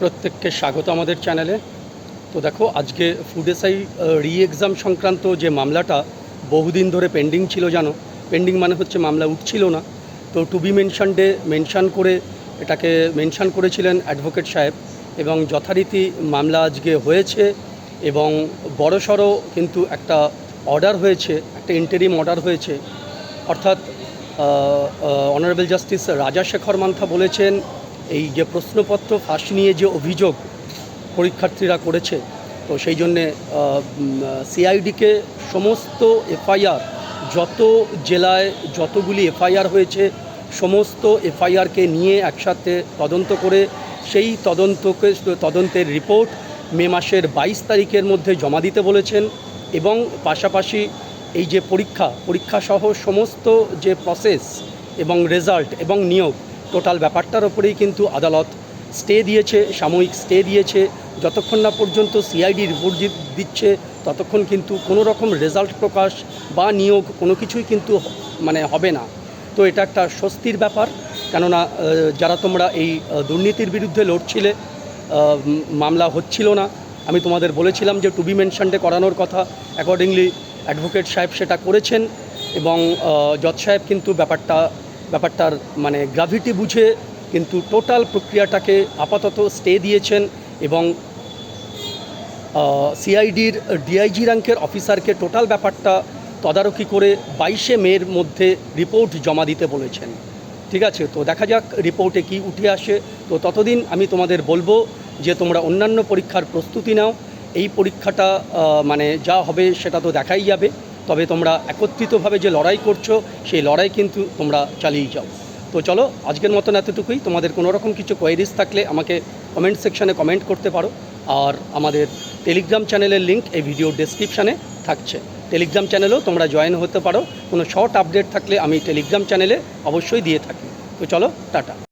প্রত্যেককে স্বাগত আমাদের চ্যানেলে। তো দেখো, আজকে ফুড এসআই রি এক্সাম সংক্রান্ত যে মামলাটা বহুদিন ধরে পেন্ডিং ছিল জানো। পেন্ডিং মানে হচ্ছে মামলা উঠছিল না। তো টু বি মেনশনডে মেনশন করে এটাকে মেনশন করেছিলেন অ্যাডভোকেট সাহেব এবং যথারীতি মামলা আজকে হয়েছে এবং বড়সড় কিন্তু একটা অর্ডার হয়েছে, একটা ইন্টারিম অর্ডার হয়েছে। অর্থাৎ অনারেবল জাস্টিস রাজাশেখর মান্থা বলেছেন এই যে প্রশ্নপত্র ফাঁস নিয়ে যে অভিযোগ পরীক্ষার্থীরা করেছে, তো সেই জন্যে সিআইডিকে সমস্ত এফআইআর, যত জেলায় যতগুলি এফআইআর হয়েছে, সমস্ত এফআইআরকে নিয়ে একসাথে তদন্ত করে, সেই তদন্তকে, তদন্তের রিপোর্ট মে মাসের বাইশ তারিখের মধ্যে জমা দিতে বলেছেন এবং পাশাপাশি এই যে পরীক্ষা পরীক্ষাসহ সমস্ত যে প্রসেস এবং রেজাল্ট এবং নিয়োগ টোটাল ব্যাপারটার ওপরেই কিন্তু আদালত স্টে দিয়েছে, সাময়িক স্টে দিয়েছে। যতক্ষণ না পর্যন্ত সিআইডি রিপোর্ট দিচ্ছে, ততক্ষণ কিন্তু কোনো রকম রেজাল্ট প্রকাশ বা নিয়োগ কোনো কিছুই কিন্তু মানে হবে না। তো এটা একটা স্বস্তির ব্যাপার। কেননা যারা তোমরা এই দুর্নীতির বিরুদ্ধে লড়ছিলে মামলা হচ্ছিল না। আমি তোমাদের বলেছিলাম যে টু বি মেনশনডে করানোর কথা। অ্যাকর্ডিংলি অ্যাডভোকেট সাহেব সেটা করেছেন এবং জজ সাহেব কিন্তু ব্যাপারটা ব্যাপারটার মানে গ্রাভিটি বুঝে কিন্তু টোটাল প্রক্রিয়াটাকে আপাতত স্টে দিয়েছেন এবং সিআইডির ডিআইজি র্যাঙ্কের অফিসারকে টোটাল ব্যাপারটা তদারকি করে বাইশে মের মধ্যে রিপোর্ট জমা দিতে বলেছেন। ঠিক আছে? তো দেখা যাক রিপোর্টে কি উঠে আসে। তো ততদিন আমি তোমাদের বলব যে তোমরা অন্যান্য পরীক্ষার প্রস্তুতি নাও। এই পরীক্ষাটা মানে যা হবে সেটা তো দেখাই যাবে। তবে তোমরা একত্রিতভাবে যে লড়াই করছ, সেই লড়াই কিন্তু তোমরা চালিয়ে যাও। তো চলো, আজকের মতন এতটুকুই। তোমাদের কোনো রকম কিছু কোয়ারিজ থাকলে আমাকে কমেন্ট সেকশানে কমেন্ট করতে পারো। আর আমাদের টেলিগ্রাম চ্যানেলের লিঙ্ক এই ভিডিও ডেসক্রিপশানে থাকছে। টেলিগ্রাম চ্যানেলেও তোমরা জয়েন হতে পারো। কোনো শর্ট আপডেট থাকলে আমি টেলিগ্রাম চ্যানেলে অবশ্যই দিয়ে থাকি। তো চলো, টাটা।